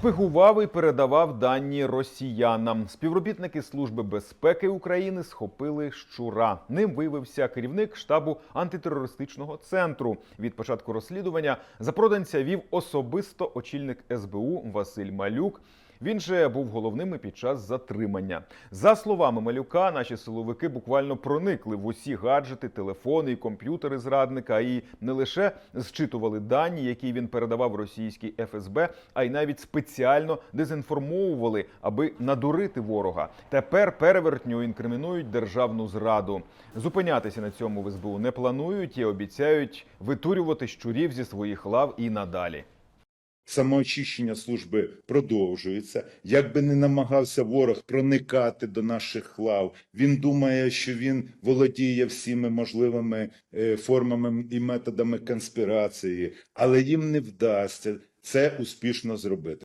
Шпигував і передавав дані росіянам. Співробітники Служби безпеки України схопили щура. Ним виявився керівник штабу антитерористичного центру. Від початку розслідування запроданця вів особисто очільник СБУ Василь Малюк. Він же був головним і під час затримання. За словами Малюка, наші силовики буквально проникли в усі гаджети, телефони і комп'ютери зрадника і не лише зчитували дані, які він передавав російській ФСБ, а й навіть спеціально дезінформовували, аби надурити ворога. Тепер перевертню інкримінують державну зраду. Зупинятися на цьому в СБУ не планують і обіцяють витурювати щурів зі своїх лав і надалі. Самоочищення служби продовжується. Як би не намагався ворог проникати до наших лав, він думає, що він володіє всіми можливими е, формами і методами конспірації, але їм не вдасться це успішно зробити.